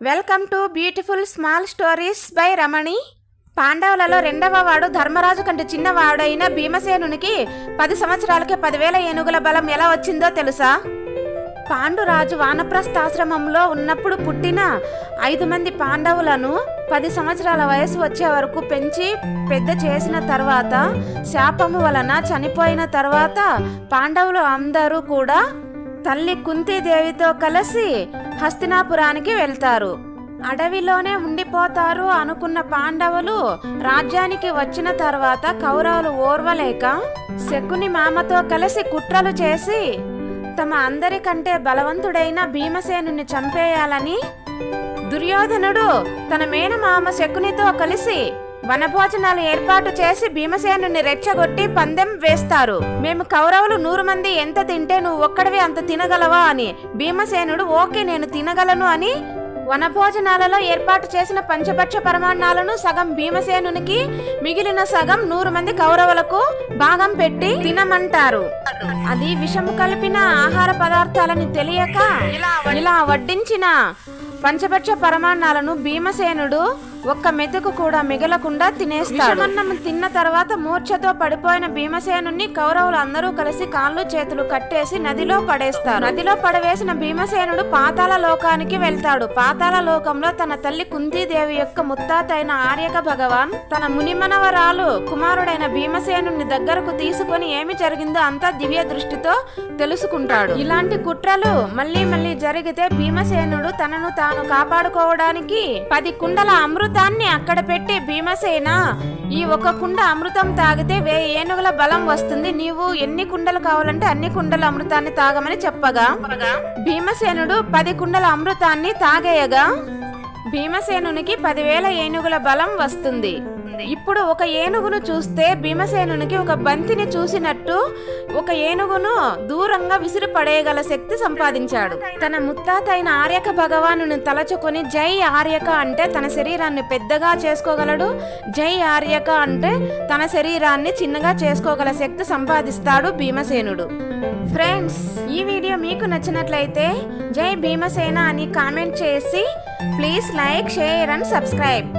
Welcome to beautiful small stories by Ramani. పాండవులలో రెండవ వాడు ధర్మరాజు కంటే చిన్నవాడైన భీమసేనునికి పది సంవత్సరాలకే పదివేల ఏనుగుల బలం ఎలా వచ్చిందో తెలుసా? పాండురాజు వానప్రస్థాశ్రమంలో ఉన్నప్పుడు పుట్టిన ఐదు మంది పాండవులను పది సంవత్సరాల వయసు వచ్చే వరకు పెంచి పెద్ద చేసిన తర్వాత శాపము వలన చనిపోయిన తర్వాత పాండవులు అందరూ కూడా తల్లి కుంతీదేవితో కలిసి హస్తినాపురానికి వెళ్తారు. అడవిలోనే ఉండిపోతారు అనుకున్న పాండవులు రాజ్యానికి వచ్చిన తర్వాత కౌరవులు ఓర్వలేక శకుని మామతో కలిసి కుట్రలు చేసి తమ అందరికంటే బలవంతుడైన భీమసేనుని చంపేయాలని దుర్యోధనుడు తన మేనమామ శకునితో కలిసి వనభోజనాలు ఏర్పాటు చేసి భీమసేనుని రెచ్చగొట్టి పందెం వేస్తారు. మేము కౌరవులు నూరు మంది ఎంత తింటే నువ్వు ఒక్కడివి అంత తినగలవా అని భీమసేనుడు ఓకే నేను తినగలను అని వనభోజనాలలో ఏర్పాటు చేసిన పంచభక్ష పరమాన్నాలను సగం భీమసేనునికి మిగిలిన సగం నూరు మంది కౌరవులకు భాగం పెట్టి తినమంటారు. అది విషము కలిపిన ఆహార పదార్థాలని తెలియక ఇలా వడ్డించిన పంచభక్ష పరమాన్నాలను భీమసేనుడు ఒక్క మెతుకు కూడా మిగలకుండా తినేస్తాడు. అన్నం తిన్న తర్వాత మూర్ఛతో పడిపోయిన భీమసేనుని కౌరవులు అందరూ కలిసి కాళ్ళు చేతులు కట్టేసి నదిలో పడేస్తారు. నదిలో పడవేసిన భీమసేనుడు పాతాల లోకానికి వెళ్తాడు. పాతాల లోకంలో తన తల్లి కుంతీదేవి యొక్క ముత్తాత అయిన ఆర్యక భగవాన్ తన మునిమనవరాలు కుమారుడైన భీమసేనుని దగ్గరకు తీసుకొని ఏమి జరిగిందో అంతా దివ్య దృష్టితో తెలుసుకుంటాడు. ఇలాంటి కుట్రలు మళ్ళీ మళ్ళీ జరిగితే భీమసేనుడు తనను తాను కాపాడుకోవడానికి పది కుండల అమృత అమృతాన్ని అక్కడ పెట్టి భీమసేన ఈ ఒక కుండ అమృతం తాగితే వే ఏనుగుల బలం వస్తుంది. నీవు ఎన్ని కుండలు కావాలంటే అన్ని కుండల అమృతాన్ని తాగమని చెప్పగా భీమసేనుడు పది కుండల అమృతాన్ని తాగేయగా భీమసేనునికి పదివేల ఏనుగుల బలం వస్తుంది. ఇప్పుడు ఒక ఏనుగును చూస్తే భీమసేనునికి ఒక బంతిని చూసినట్టు ఒక ఏనుగును దూరంగా విసిరి పడేయగల శక్తి సంపాదించాడు. తన ముత్తాత అయిన ఆర్యక భగవానుని తలచుకొని జై ఆర్యక అంటే తన శరీరాన్ని పెద్దగా చేసుకోగలడు. జై ఆర్యక అంటే తన శరీరాన్ని చిన్నగా చేసుకోగల శక్తి సంపాదిస్తాడు భీమసేనుడు. ఫ్రెండ్స్ ఈ వీడియో మీకు నచ్చినట్లయితే జై భీమసేన అని కామెంట్ చేసి please like share and subscribe.